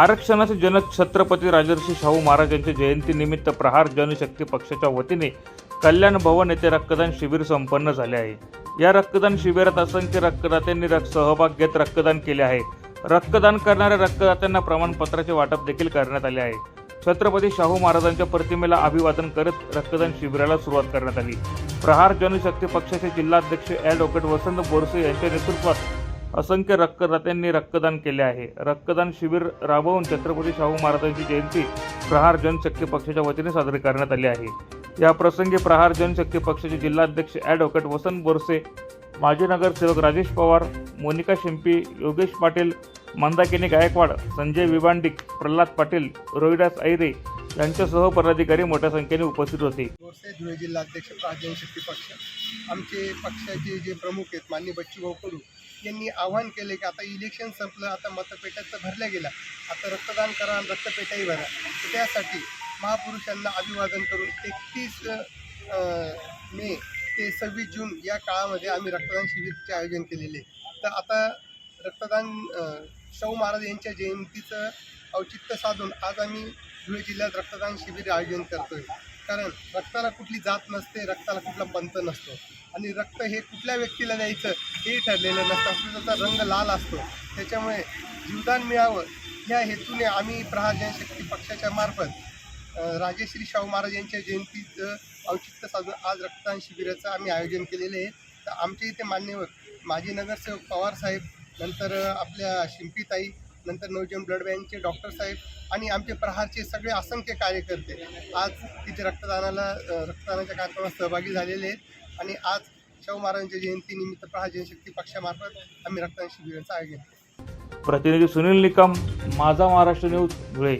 आरक्षणाचे जनक छत्रपती राजर्षी शाहू महाराज यांच्या जयंतीनिमित्त प्रहार जनशक्ती पक्षाच्या वतीने कल्याण भवन येथे रक्तदान शिबिर संपन्न झाले आहे. या रक्तदान शिबिरात असंख्य रक्तदात्यांनी रक्त सहभाग घेत रक्तदान केले आहे. रक्तदान करणाऱ्या रक्तदात्यांना प्रमाणपत्राचे वाटप देखील करण्यात आले आहे. छत्रपती शाहू महाराजांच्या प्रतिमेला अभिवादन करत रक्तदान शिबिराला सुरुवात करण्यात आली. प्रहार जनशक्ती पक्षाचे जिल्हाध्यक्ष ॲडव्होकेट वसंत बोरसे यांच्या नेतृत्वात असंख्य रक्तदात्यांनी रक्तदान केले आहे. रक्तदान शिबिर राबवून छत्रपती शाहू महाराजांची जयंती प्रहार जनशक्ती पक्षाच्या वतीने साजरी करण्यात आली आहे. या प्रसंगी प्रहार जनशक्ती पक्षाचे जिल्हाध्यक्ष ॲडव्होकेट वसंत बोरसे माजी नगरसेवक राजेश पवार मोनिका शिंपी योगेश पाटील मंदाकिनी गायकवाड संजय विभांडिक प्रल्हाद पाटील रोहिदास ऐरे यांच्यासह पदाधिकारी मोठ्या संख्येने उपस्थित होते. धुळे जिल्हाध्यक्ष प्राजन शक्ती पक्ष. आमचे पक्षाचे जे प्रमुख आहेत माननीय बच्चूभाऊ कडू यांनी आव्हान केले की आता इलेक्शन संपलं आता मतपेट्याचं भरल्या गेल्या. आता रक्तदान करा आणि रक्तपेट्याही भरा. त्यासाठी महापुरुषांना अभिवादन करून एकतीस मे ते सव्वीस जून या काळामध्ये आम्ही रक्तदान शिबिरचे आयोजन केलेले तर आता रक्तदान शाहू महाराज यांच्या जयंतीचं औचित्य साधून आज आम्ही धुळे जिल्ह्यात रक्तदान शिबिर आयोजन करतोय. कारण रक्ताला कुठली जात नसते रक्ताला कुठला पंत नसतो. आणि रक्त हे कुठल्या व्यक्तीला द्यायचं हे ठरलेलं नसतं. त्याचा रंग लाल असतो. त्याच्यामुळे जीवदान मिळावं ह्या हेतूने आम्ही प्रहार जनशक्ती पक्षाच्या मार्फत राजेश्री शाहू महाराज यांच्या जयंतीचं औचित्य साधून आज रक्तदान शिबिराचं आम्ही आयोजन केलेलं आहे. तर आमच्या इथे मान्यवर माजी नगरसेवक पवार साहेब नंतर आपल्या शिंपीताई नंतर नवजन ब्लड बँकचे डॉक्टर साहेब आणि आमचे प्रहारचे सगळे असंख्य कार्यकर्ते आज तिथे रक्तदानाला रक्तदानाच्या कार्यक्रमात सहभागी झालेले आहेत. आणि आज शाहू महाराजांच्या जयंतीनिमित्त प्रहार जनशक्ती पक्षामार्फत आम्ही रक्तदान शिबिराचं आयोजन प्रतिनिधी सुनील निकम माझा महाराष्ट्र न्यूज धुळे.